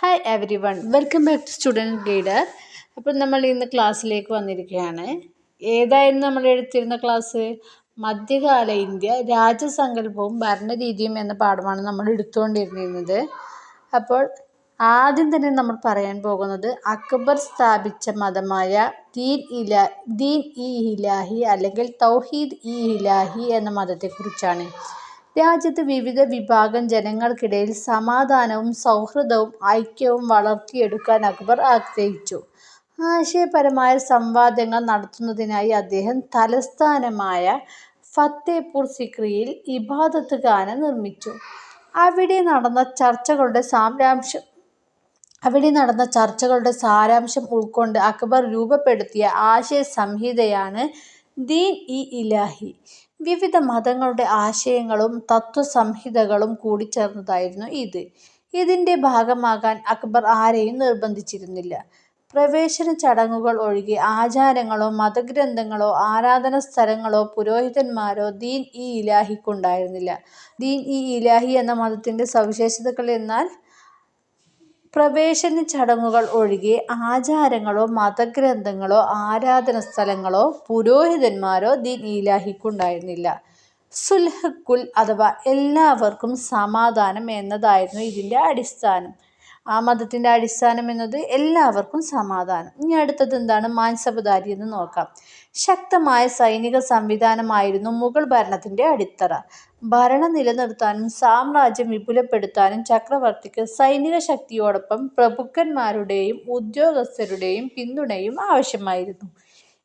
Hi everyone welcome back to student guider അപ്പോൾ നമ്മൾ ഇന്ന് ക്ലാസ്സിലേക്ക് വന്നിരിക്കുകയാണ്. ഏതായിരുന്നു നമ്മൾ എടുത്തിരുന്ന ക്ലാസ് മധ്യകാല ഇന്ത്യ രാജസങ്കല്പവും ഭരണരീതിയും എന്ന പാഠമാണ് നമ്മൾ എടുത്തുകൊണ്ടിരുന്നത്. അപ്പോൾ ആദ്യം തന്നെ നമ്മൾ പറയാൻ പോകുന്നത് അക്ബർ സ്ഥാപിച്ച മതമായ ദീൻ ഇല ദീൻ ഇ ഇലാഹി അല്ലെങ്കിൽ തൗഹീദ് ഇ ഇലാഹി എന്ന മതത്തെക്കുറിച്ചാണ്. രാജ്യത്ത് വിവിധ വിഭാഗം ജനങ്ങൾക്കിടയിൽ സമാധാനവും സൗഹൃദവും ഐക്യവും വളർത്തിയെടുക്കാൻ അക്ബർ ആഗ്രഹിച്ചു. ആശയപരമായ സംവാദങ്ങൾ നടത്തുന്നതിനായി അദ്ദേഹം തലസ്ഥാനമായ ഫത്തേപൂർ സിക്രിയിൽ ഇബാദത്ത് ഖാന നിർമ്മിച്ചു. അവിടെ നടന്ന ചർച്ചകളുടെ സാരാംശം അവിടെ നടന്ന ചർച്ചകളുടെ സാരാംശം ഉൾക്കൊണ്ട് അക്ബർ രൂപപ്പെടുത്തിയ ആശയ സംഹിതയാണ് ദീൻ ഇ ഇലാഹി. വിവിധ മതങ്ങളുടെ ആശയങ്ങളും തത്വസംഹിതകളും കൂടിച്ചേർന്നതായിരുന്നു ഇത്. ഇതിന്റെ ഭാഗമാകാൻ അക്ബർ ആരെയും നിർബന്ധിച്ചിരുന്നില്ല. പ്രവേശന ചടങ്ങുകൾ ഒഴികെ ആചാരങ്ങളോ മതഗ്രന്ഥങ്ങളോ ആരാധന സ്ഥലങ്ങളോ പുരോഹിതന്മാരോ ദീൻ ഇ ഇലാഹിക്കുണ്ടായിരുന്നില്ല. ദീൻ ഇ ഇലാഹി എന്ന മതത്തിന്റെ സവിശേഷതകൾ എന്നാൽ പ്രവേശന ചടങ്ങുകൾ ഒഴികെ ആചാരങ്ങളോ മതഗ്രന്ഥങ്ങളോ ആരാധന സ്ഥലങ്ങളോ പുരോഹിതന്മാരോ ദീൻ ഇലാഹിക്കുണ്ടായിരുന്നില്ല സുൽഹക്കുൽ അഥവാ എല്ലാവർക്കും സമാധാനം എന്നതായിരുന്നു ഇതിന്റെ അടിസ്ഥാനം. ആ മതത്തിന്റെ അടിസ്ഥാനം എന്നത് എല്ലാവർക്കും സമാധാനം. ഇനി അടുത്തത് എന്താണ്? മാൻസബദാരി എന്ന് നോക്കാം. ശക്തമായ സൈനിക സംവിധാനമായിരുന്നു മുഗൾ ഭരണത്തിന്റെ അടിത്തറ. ഭരണം നിലനിർത്താനും സാമ്രാജ്യം വിപുലപ്പെടുത്താനും ചക്രവർത്തിക്ക് സൈനിക ശക്തിയോടൊപ്പം പ്രഭുക്കന്മാരുടെയും ഉദ്യോഗസ്ഥരുടെയും പിന്തുണയും ആവശ്യമായിരുന്നു.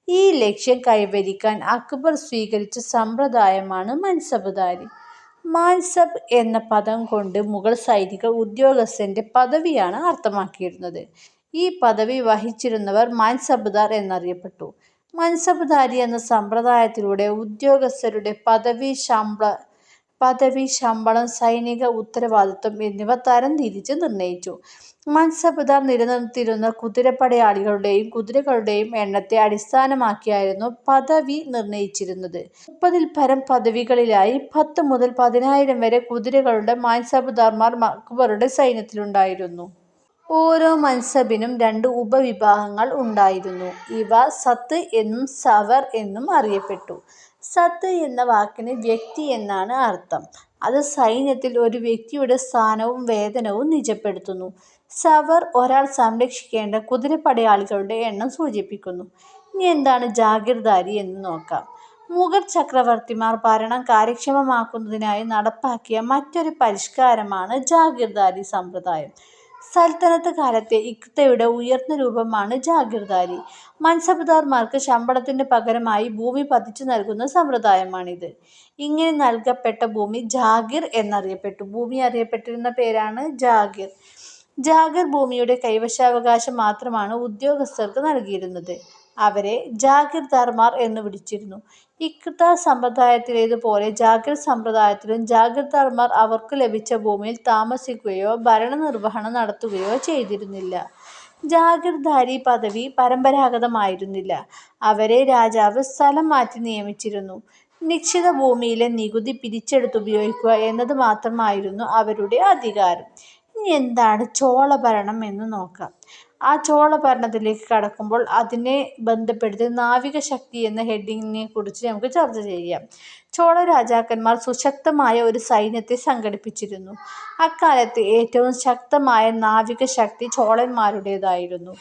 ഈ ലക്ഷ്യം കൈവരിക്കാൻ അക്ബർ സ്വീകരിച്ച സമ്പ്രദായമാണ് മൻസബുദാരി മാൻസബ് എന്ന പദം കൊണ്ട് മുഗൾ സൈനിക ഉദ്യോഗസ്ഥന്റെ പദവിയാണ് അർത്ഥമാക്കിയിരുന്നത്. ഈ പദവി വഹിച്ചിരുന്നവർ മാൻസബ്ദാർ എന്നറിയപ്പെട്ടു. മൻസബ്ദാരി എന്ന സമ്പ്രദായത്തിലൂടെ ഉദ്യോഗസ്ഥരുടെ പദവി ശമ്പള പദവി ശമ്പളം സൈനിക ഉത്തരവാദിത്വം എന്നിവ തരംതിരിച്ച് നിർണയിച്ചു. മൻസബ്ദാർ നിലനിർത്തിയിരുന്ന കുതിരപ്പടയാളികളുടെയും കുതിരകളുടെയും എണ്ണത്തെ അടിസ്ഥാനമാക്കിയായിരുന്നു പദവി നിർണയിച്ചിരുന്നത്. മുപ്പതിൽ പരം പദവികളിലായി പത്ത് മുതൽ പതിനായിരം വരെ കുതിരകളുടെ മാൻസബ്ദാർമാർ അക്ബറുടെ സൈന്യത്തിലുണ്ടായിരുന്നു. ഓരോ മൻസബിനും രണ്ട് ഉപവിഭാഗങ്ങൾ ഉണ്ടായിരുന്നു. ഇവ സത്ത് എന്നും സവർ എന്നും അറിയപ്പെട്ടു. സത്ത് എന്ന വാക്കിന് വ്യക്തി എന്നാണ് അർത്ഥം. അത് സൈന്യത്തിൽ ഒരു വ്യക്തിയുടെ സ്ഥാനവും വേതനവും നിജപ്പെടുത്തുന്നു. സവർ ഒരാൾ സംരക്ഷിക്കേണ്ട കുതിരപ്പടയാളികളുടെ എണ്ണം സൂചിപ്പിക്കുന്നു. ഇനി എന്താണ് ജാഗിർദാരി എന്ന് നോക്കാം. മുഗൾ ചക്രവർത്തിമാർ ഭരണം കാര്യക്ഷമമാക്കുന്നതിനായി നടപ്പാക്കിയ മറ്റൊരു പരിഷ്കാരമാണ് ജാഗിർദാരി സമ്പ്രദായം. സൽത്തനത്ത് കാലത്തെ ഇക്തയുടെ ഉയർന്ന രൂപമാണ് ജാഗിർദാരി മൻസബ്ദാർമാർക്ക് ശമ്പളത്തിന് പകരമായി ഭൂമി പതിച്ചു നൽകുന്ന സമ്പ്രദായമാണിത്. ഇങ്ങനെ നൽകപ്പെട്ട ഭൂമി ജാഗിർ എന്നറിയപ്പെട്ടു. ഭൂമി അറിയപ്പെട്ടിരുന്ന പേരാണ് ജാഗിർ. ജാഗിർ ഭൂമിയുടെ കൈവശാവകാശം മാത്രമാണ് ഉദ്യോഗസ്ഥർക്ക് നൽകിയിരുന്നത്. അവരെ ജാഗിർദാർമാർ എന്ന് വിളിച്ചിരുന്നു. ഇക്ത സമ്പ്രദായത്തിലേതുപോലെ ജാഗിർ സമ്പ്രദായത്തിലും ജാഗിർദാർമാർ അവർക്ക് ലഭിച്ച ഭൂമിയിൽ താമസിക്കുകയോ ഭരണനിർവഹണം നടത്തുകയോ ചെയ്തിരുന്നില്ല. ജാഗിർദാരി പദവി പരമ്പരാഗതമായിരുന്നില്ല. അവരെ രാജാവ് സ്ഥലം മാറ്റി നിയമിച്ചിരുന്നു. നിശ്ചിത ഭൂമിയിലെ നികുതി പിരിച്ചെടുത്തുപയോഗിക്കുക എന്നത് മാത്രമായിരുന്നു അവരുടെ അധികാരം. ഇനി എന്താണ് ചോളഭരണം എന്ന് നോക്കാം. ആ ചോള ഭരണത്തിലേക്ക് കടക്കുമ്പോൾ അതിനെ ബന്ധപ്പെടുത്തി നാവിക ശക്തി എന്ന ഹെഡിങ്ങിനെ കുറിച്ച് നമുക്ക് ചർച്ച ചെയ്യാം. ചോള രാജാക്കന്മാർ സുശക്തമായ ഒരു സൈന്യത്തെ സംഘടിപ്പിച്ചിരുന്നു. അക്കാലത്ത് ഏറ്റവും ശക്തമായ നാവിക ശക്തി ചോളന്മാരുടേതായിരുന്നു.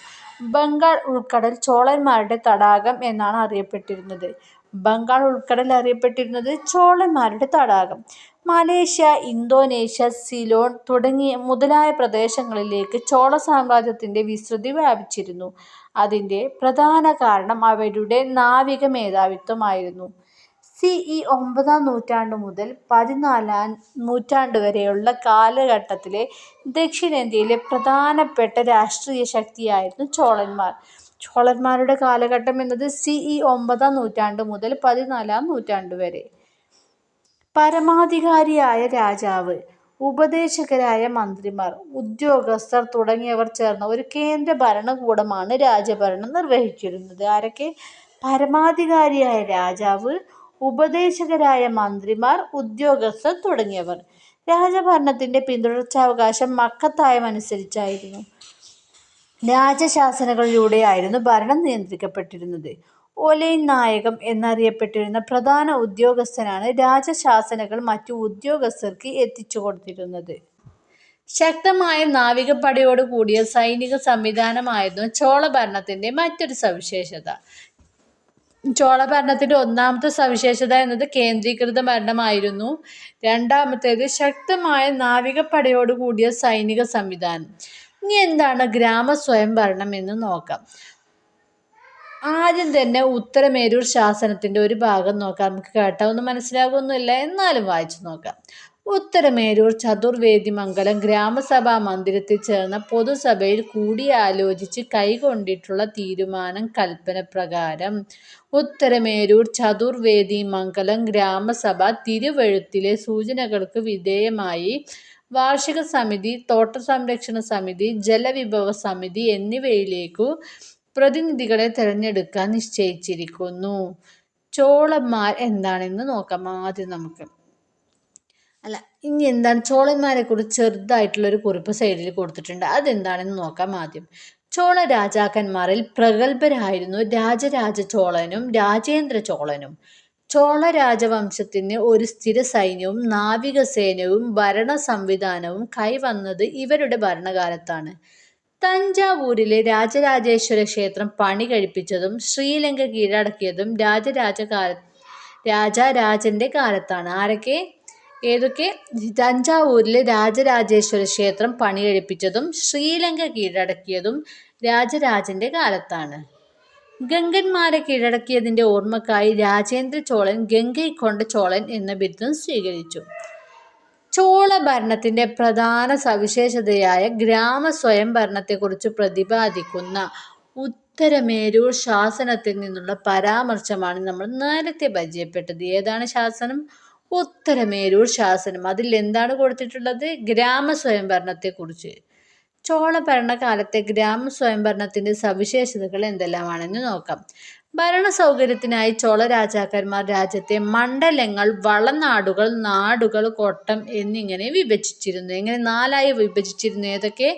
ബംഗാൾ ഉൾക്കടൽ ചോളന്മാരുടെ തടാകം എന്നാണ് അറിയപ്പെട്ടിരുന്നത്. ബംഗാൾ ഉൾക്കടൽ അറിയപ്പെട്ടിരുന്നത് ചോളന്മാരുടെ തടാകം. മലേഷ്യ ഇന്തോനേഷ്യ സിലോൺ തുടങ്ങിയ മുതലായ പ്രദേശങ്ങളിലേക്ക് ചോള സാമ്രാജ്യത്തിന്റെ വിസ്തൃതി വ്യാപിച്ചിരുന്നു. അതിന്റെ പ്രധാന കാരണം അവരുടെ നാവിക മേധാവിത്വമായിരുന്നു. സി ഇ ഒമ്പതാം നൂറ്റാണ്ട് മുതൽ പതിനാലാം നൂറ്റാണ്ട് വരെയുള്ള കാലഘട്ടത്തിലെ ദക്ഷിണേന്ത്യയിലെ പ്രധാനപ്പെട്ട രാഷ്ട്രീയ ശക്തിയായിരുന്നു ചോളന്മാർ. ചോളന്മാരുടെ കാലഘട്ടം എന്നത് സി ഇ ഒമ്പതാം നൂറ്റാണ്ട് മുതൽ പതിനാലാം നൂറ്റാണ്ട് വരെ. പരമാധികാരിയായ രാജാവ് ഉപദേശകരായ മന്ത്രിമാർ ഉദ്യോഗസ്ഥർ തുടങ്ങിയവർ ചേർന്ന ഒരു കേന്ദ്ര ഭരണകൂടമാണ് രാജഭരണം നിർവഹിച്ചിരുന്നത് ആരൊക്കെ പരമാധികാരിയായ രാജാവ് ഉപദേശകരായ മന്ത്രിമാർ ഉദ്യോഗസ്ഥർ തുടങ്ങിയവർ രാജഭരണത്തിന്റെ പിന്തുടർച്ചാവകാശം മക്കത്തായമനുസരിച്ചായിരുന്നു. രാജശാസനകളിലൂടെയായിരുന്നു ഭരണം നിയന്ത്രിക്കപ്പെട്ടിരുന്നത്. ഒലൈൻ നായകം എന്നറിയപ്പെട്ടിരുന്ന പ്രധാന ഉദ്യോഗസ്ഥനാണ് രാജശാസനകൾ മറ്റു ഉദ്യോഗസ്ഥർക്ക് എത്തിച്ചു കൊടുത്തിരുന്നത് ശക്തമായ നാവികപ്പടയോടുകൂടിയ സൈനിക സംവിധാനമായിരുന്നു ചോള ഭരണത്തിന്റെ മറ്റൊരു സവിശേഷത. ചോള ഭരണത്തിന്റെ ഒന്നാമത്തെ സവിശേഷത എന്നത് കേന്ദ്രീകൃത ഭരണമായിരുന്നു. രണ്ടാമത്തേത് ശക്തമായ നാവികപ്പടയോടുകൂടിയ സൈനിക സംവിധാനം. ഇനി എന്താണ് ഗ്രാമ സ്വയംഭരണം എന്ന് നോക്കാം. ആദ്യം തന്നെ ഉത്തരമേരൂർ ശാസനത്തിന്റെ ഒരു ഭാഗം നോക്കാം. നമുക്ക് കേട്ടാൽ ഒന്നും മനസ്സിലാകുമൊന്നുമില്ല എന്നാലും വായിച്ചു നോക്കാം. ഉത്തരമേരൂർ ചതുർവേദി മംഗലം ഗ്രാമസഭാ മന്ദിരത്തിൽ ചേർന്ന പൊതുസഭയിൽ കൂടിയാലോചിച്ച് കൈകൊണ്ടിട്ടുള്ള തീരുമാനം കൽപ്പന പ്രകാരം ഉത്തരമേരൂർ ചതുർവേദി മംഗലം ഗ്രാമസഭ തിരുവഴുത്തിലെ സൂചനകൾക്ക് വിധേയമായി വാർഷിക സമിതി തോട്ട സംരക്ഷണ സമിതി, ജലവിഭവ സമിതി എന്നിവയിലേക്കു പ്രതിനിധികളെ തിരഞ്ഞെടുക്കാൻ നിശ്ചയിച്ചിരിക്കുന്നു. ചോളന്മാർ എന്താണെന്ന് നോക്കാം ആദ്യം നമുക്ക്. അല്ല ഇനി എന്താണ് ചോളന്മാരെക്കുറിച്ച് ചെറുതായിട്ടുള്ള ഒരു കുറിപ്പ് സൈഡിൽ കൊടുത്തിട്ടുണ്ട്. അതെന്താണെന്ന് നോക്കാം ആദ്യം. ചോള രാജാക്കന്മാരിൽ പ്രഗത്ഭരായിരുന്നു രാജരാജ ചോളനും രാജേന്ദ്ര ചോളനും. ചോള രാജവംശത്തിന് ഒരു സ്ഥിര സൈന്യവും നാവികസേനയും ഭരണസംവിധാനവും കൈവന്നത് ഇവരുടെ ഭരണകാലത്താണ്. തഞ്ചാവൂരിലെ രാജരാജേശ്വര ക്ഷേത്രം പണി കഴിപ്പിച്ചതും ശ്രീലങ്ക കീഴടക്കിയതും രാജരാജന്റെ കാലത്താണ്. ആരൊക്കെ? ഏതൊക്കെ? തഞ്ചാവൂരിലെ രാജരാജേശ്വര ക്ഷേത്രം പണി കഴിപ്പിച്ചതും ശ്രീലങ്ക കീഴടക്കിയതും രാജരാജന്റെ കാലത്താണ്. ഗംഗന്മാരെ കീഴടക്കിയതിന്റെ ഓർമ്മക്കായി രാജേന്ദ്ര ചോളൻ ഗംഗൈകൊണ്ട ചോളൻ എന്ന ബിരുദം സ്വീകരിച്ചു. ചോളഭരണത്തിന്റെ പ്രധാന സവിശേഷതയായ ഗ്രാമ സ്വയംഭരണത്തെക്കുറിച്ച് പ്രതിപാദിക്കുന്ന ഉത്തരമേരൂർ ശാസനത്തിൽ നിന്നുള്ള പരാമർശമാണ് നമ്മൾ നേരത്തെ പരിചയപ്പെട്ടത്. ഏതാണ് ശാസനം? ഉത്തരമേരൂർ ശാസനം. അതിൽ എന്താണ് കൊടുത്തിട്ടുള്ളത്? ഗ്രാമസ്വയംഭരണത്തെക്കുറിച്ച്. ഗ്രാമ സ്വയംഭരണത്തിന്റെ സവിശേഷതകൾ എന്തെല്ലാമാണെന്ന് നോക്കാം. ഭരണ സൗകര്യത്തിനായി ചോള രാജാക്കന്മാർ രാജ്യത്തെ മണ്ഡലങ്ങൾ, വളനാടുകൾ, നാടുകൾ, കോട്ടം എന്നിങ്ങനെ വിഭജിച്ചിരുന്നു. ഇങ്ങനെ നാലായി വിഭജിച്ചിരുന്നു. ഏതൊക്കെ?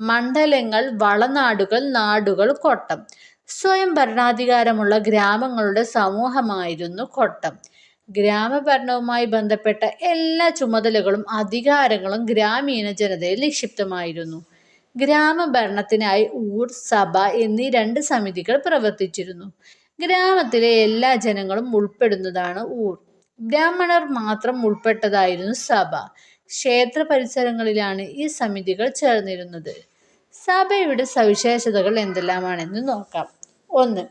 മണ്ഡലങ്ങൾ, വളനാടുകൾ, നാടുകൾ, കോട്ടം സ്വയം ഭരണാധികാരമുള്ള ഗ്രാമങ്ങളുടെ സമൂഹമായിരുന്നു കോട്ടം ഗ്രാമഭരണവുമായി ബന്ധപ്പെട്ട എല്ലാ ചുമതലകളും അധികാരങ്ങളും ഗ്രാമീണ ജനതയിൽ നിക്ഷിപ്തമായിരുന്നു. ഗ്രാമഭരണത്തിനായി ഊർ, സഭ എന്നീ രണ്ട് സമിതികൾ പ്രവർത്തിച്ചിരുന്നു. ഗ്രാമത്തിലെ എല്ലാ ജനങ്ങളും ഉൾപ്പെടുന്നതാണ് ഊർ. ബ്രാഹ്മണർ മാത്രം ഉൾപ്പെട്ടതായിരുന്നു സഭ. ക്ഷേത്ര പരിസരങ്ങളിലാണ് ഈ സമിതികൾ ചേർന്നിരുന്നത്. സഭയുടെ സവിശേഷതകൾ എന്തെല്ലാമാണെന്ന് നോക്കാം. ഒന്ന്.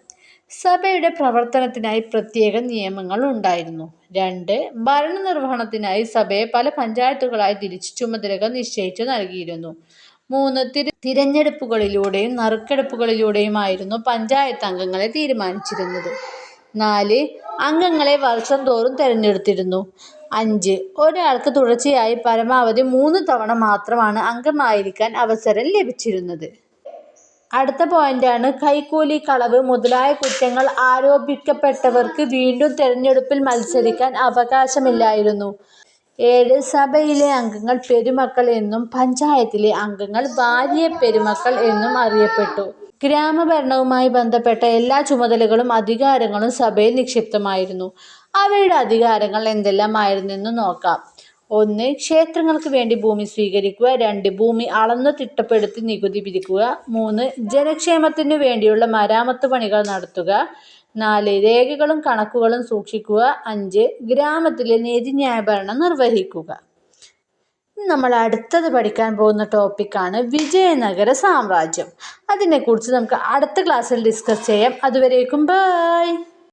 സഭയുടെ പ്രവർത്തനത്തിനായി പ്രത്യേക നിയമങ്ങൾ ഉണ്ടായിരുന്നു. രണ്ട്. ഭരണനിർവഹണത്തിനായി സഭയെ പല പഞ്ചായത്തുകളായി തിരിച്ച് ചുമതലകൾ നിശ്ചയിച്ചു നൽകിയിരുന്നു. മൂന്ന്. തിര തിരഞ്ഞെടുപ്പുകളിലൂടെയും നറുക്കെടുപ്പുകളിലൂടെയുമായിരുന്നു പഞ്ചായത്തംഗങ്ങളെ തീരുമാനിച്ചിരുന്നത്. നാല്. അംഗങ്ങളെ വർഷം തോറും തിരഞ്ഞെടുത്തിരുന്നു അഞ്ച്. ഒരാൾക്ക് തുടർച്ചയായി പരമാവധി മൂന്ന് തവണ മാത്രമാണ് അംഗമായിരിക്കാൻ അവസരം ലഭിച്ചിരുന്നത്. അടുത്ത പോയിന്റാണ് കൈക്കൂലി, കളവ് മുതലായ കുറ്റങ്ങൾ ആരോപിക്കപ്പെട്ടവർക്ക് വീണ്ടും തെരഞ്ഞെടുപ്പിൽ മത്സരിക്കാൻ അവകാശമില്ലായിരുന്നു. ഏഴ്. സഭയിലെ അംഗങ്ങൾ പെരുമക്കൾ എന്നും പഞ്ചായത്തിലെ അംഗങ്ങൾ വാര്യപ്പെരുമക്കൾ എന്നും അറിയപ്പെട്ടു. ഗ്രാമഭരണവുമായി ബന്ധപ്പെട്ട എല്ലാ ചുമതലകളും അധികാരങ്ങളും സഭയിൽ നിക്ഷിപ്തമായിരുന്നു. അവയുടെ അധികാരങ്ങൾ എന്തെല്ലാമായിരുന്നെന്ന് നോക്കാം. ഒന്ന്. ക്ഷേത്രങ്ങൾക്ക് വേണ്ടി ഭൂമി സ്വീകരിക്കുക. രണ്ട്. ഭൂമി അളന്നു തിട്ടപ്പെടുത്തി നികുതി പിരിക്കുക. മൂന്ന്. ജനക്ഷേമത്തിനു വേണ്ടിയുള്ള മരാമത്ത് പണികൾ നടത്തുക. നാല്. രേഖകളും കണക്കുകളും സൂക്ഷിക്കുക. അഞ്ച്. ഗ്രാമത്തിലെ നീതിന്യായഭരണം നിർവഹിക്കുക. നമ്മൾ അടുത്തത് പഠിക്കാൻ പോകുന്ന ടോപ്പിക്കാണ് വിജയനഗര സാമ്രാജ്യം. അതിനെക്കുറിച്ച് നമുക്ക് അടുത്ത ക്ലാസ്സിൽ ഡിസ്കസ് ചെയ്യാം. അതുവരേക്കും ബൈ.